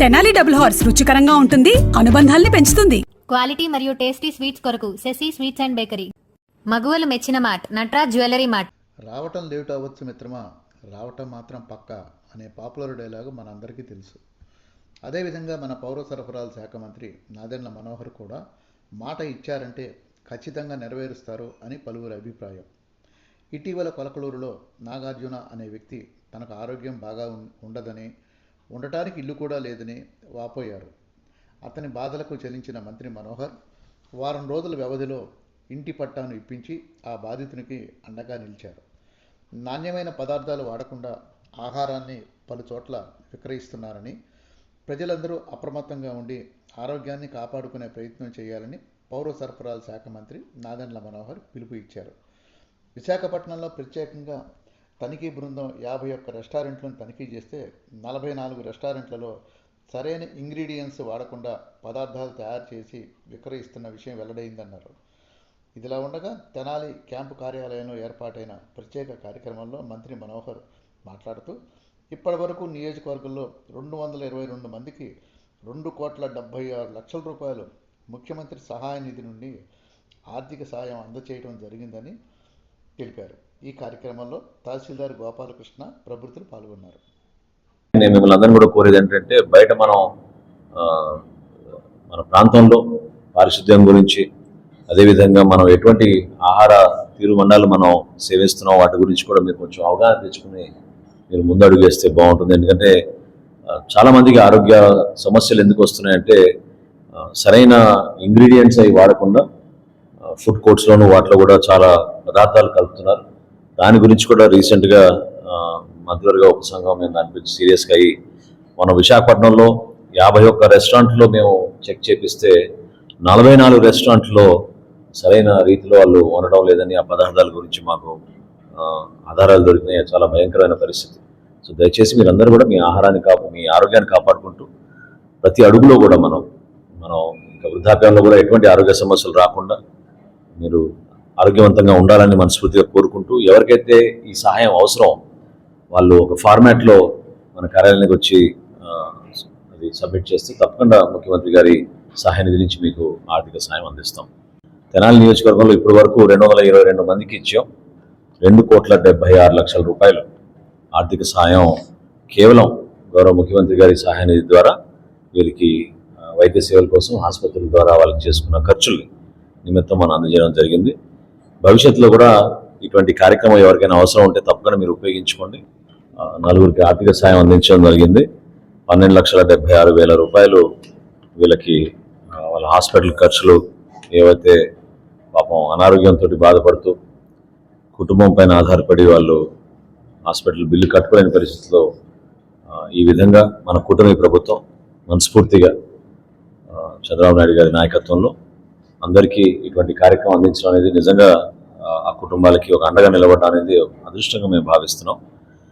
Tenali double horse రుచికరంగా ఉంటుంది అనుబంధాల్ని పెంచుతుంది. క్వాలిటీ మరియు టేస్టీ స్వీట్స్ కొరకు శశి స్వీట్స్ అండ్ బేకరీ. మగువలు మెచ్చిన మార్ట్ నట్రాజ్ జ్యువెలరీ మార్ట్ రావటం లేట్ అవ్వచ్చు మిత్రమా? రావటం మాత్రం పక్కా అనే పాపులర్ డైలాగు మనందరికీ తెలుసు. అదేవిధంగా మన పౌర సరఫరాల శాఖ మంత్రి నాదెండ్ల మనోహర్ కూడా మాట ఇచ్చారంటే ఖచ్చితంగా నెరవేరుస్తారు అని పలువురి అభిప్రాయం. ఇటీవల కొలకలూరులో నాగార్జున అనే వ్యక్తి తనకు ఆరోగ్యం బాగా ఉండదని ఉండటానికి ఇల్లు కూడా లేదని వాపోయారు. అతని బాధలకు చెల్లించిన మంత్రి మనోహర్ వారం రోజుల వ్యవధిలో ఇంటి పట్టాను ఇప్పించి ఆ బాధితునికి అండగా నిలిచారు. నాణ్యమైన పదార్థాలు వాడకుండా ఆహారాన్ని పలు చోట్ల విక్రయిస్తున్నారని ప్రజలందరూ అప్రమత్తంగా ఉండి ఆరోగ్యాన్ని కాపాడుకునే ప్రయత్నం చేయాలని పౌర సరఫరాల శాఖ మంత్రి నాదెండ్ల మనోహర్ పిలుపు ఇచ్చారు. విశాఖపట్నంలో ప్రత్యేకంగా తనిఖీ బృందం యాభై ఒక్క రెస్టారెంట్లను తనిఖీ చేస్తే నలభై నాలుగు రెస్టారెంట్లలో సరైన ఇంగ్రీడియంట్స్ వాడకుండా పదార్థాలు తయారు చేసి విక్రయిస్తున్న విషయం వెల్లడైందన్నారు. ఇదిలా ఉండగా తెనాలి క్యాంపు కార్యాలయంలో ఏర్పాటైన ప్రత్యేక కార్యక్రమంలో మంత్రి మనోహర్ మాట్లాడుతూ ఇప్పటివరకు నియోజకవర్గంలో రెండు వందల ఇరవై రెండు మందికి రెండు కోట్ల డెబ్బై ఆరు లక్షల రూపాయలు ముఖ్యమంత్రి సహాయ నిధి నుండి ఆర్థిక సాయం అందచేయడం జరిగిందని తెలిపారు. ఈ కార్యక్రమంలో తహసీల్దార్ గోపాలకృష్ణ ప్రభుత్వం పాల్గొన్నారు. నేను మిమ్మల్ని అందరూ కూడా కోరేది ఏంటంటే బయట మనం మన ప్రాంతంలో పారిశుద్ధ్యం గురించి అదేవిధంగా మనం ఎటువంటి ఆహార తీరుమండాలు మనం సేవిస్తున్నాం వాటి గురించి కూడా మీరు కొంచెం అవగాహన తెచ్చుకుని మీరు ముందడుగు వేస్తే బాగుంటుంది. ఎందుకంటే చాలామందికి ఆరోగ్య సమస్యలు ఎందుకు వస్తున్నాయంటే సరైన ఇంగ్రీడియంట్స్ అవి వాడకుండా ఫుడ్ కోర్ట్స్లోనూ వాటిలో కూడా చాలా పదార్థాలు కలుపుతున్నారు. దాని గురించి కూడా రీసెంట్గా మంత్రివర్గ ఉపసంఘం మేము దాని గురించి సీరియస్గా అయ్యి మన విశాఖపట్నంలో యాభై ఒక్క రెస్టారెంట్లో మేము చెక్ చేపిస్తే నలభై నాలుగు రెస్టారెంట్లో సరైన రీతిలో వాళ్ళు వండడం లేదని ఆ పదార్థాల గురించి మాకు ఆధారాలు దొరికినాయి. చాలా భయంకరమైన పరిస్థితి. సో దయచేసి మీరందరూ కూడా మీ ఆహారాన్ని కాపు మీ ఆరోగ్యాన్ని కాపాడుకుంటూ ప్రతి అడుగులో కూడా మనం మనం ఇంకా వృద్ధాప్యంలో కూడా ఎటువంటి ఆరోగ్య సమస్యలు రాకుండా మీరు ఆరోగ్యవంతంగా ఉండాలని మనస్ఫూర్తిగా కోరుకుంటూ ఎవరికైతే ఈ సహాయం అవసరం వాళ్ళు ఒక ఫార్మాట్లో మన కార్యాలయానికి వచ్చి అది సబ్మిట్ చేస్తే తప్పకుండా ముఖ్యమంత్రి గారి సహాయ నిధి నుంచి మీకు ఆర్థిక సహాయం అందిస్తాం. తెనాలి నియోజకవర్గంలో ఇప్పటి వరకు రెండు వందల ఇరవై రెండు మందికి ఇచ్చాం. రెండు కోట్ల డెబ్బై ఆరు లక్షల రూపాయలు ఆర్థిక సహాయం కేవలం గౌరవ ముఖ్యమంత్రి గారి సహాయ నిధి ద్వారా వీరికి వైద్య సేవల కోసం ఆసుపత్రుల ద్వారా వాళ్ళకి చేసుకున్న ఖర్చుల్ని నిమిత్తం మనం అందజేయడం జరిగింది. భవిష్యత్తులో కూడా ఇటువంటి కార్యక్రమం ఎవరికైనా అవసరం ఉంటే తప్పకుండా మీరు ఉపయోగించుకోండి. నలుగురికి ఆర్థిక సాయం అందించడం జరిగింది. పన్నెండు లక్షల డెబ్బై ఆరు వేల రూపాయలు వీళ్ళకి వాళ్ళ హాస్పిటల్ ఖర్చులు ఏవైతే పాపం అనారోగ్యంతో బాధపడుతూ కుటుంబం పైన ఆధారపడి వాళ్ళు హాస్పిటల్ బిల్లు కట్టుకోలేని పరిస్థితిలో ఈ విధంగా మన కూటమి ప్రభుత్వం మనస్ఫూర్తిగా చంద్రబాబు నాయుడు గారి నాయకత్వంలో అందరికీ ఇటువంటి కార్యక్రమం అందించడం అనేది నిజంగా ఆ కుటుంబాలకి ఒక అండగా నిలబడడం అనేది అదృష్టంగా మేము భావిస్తున్నాం.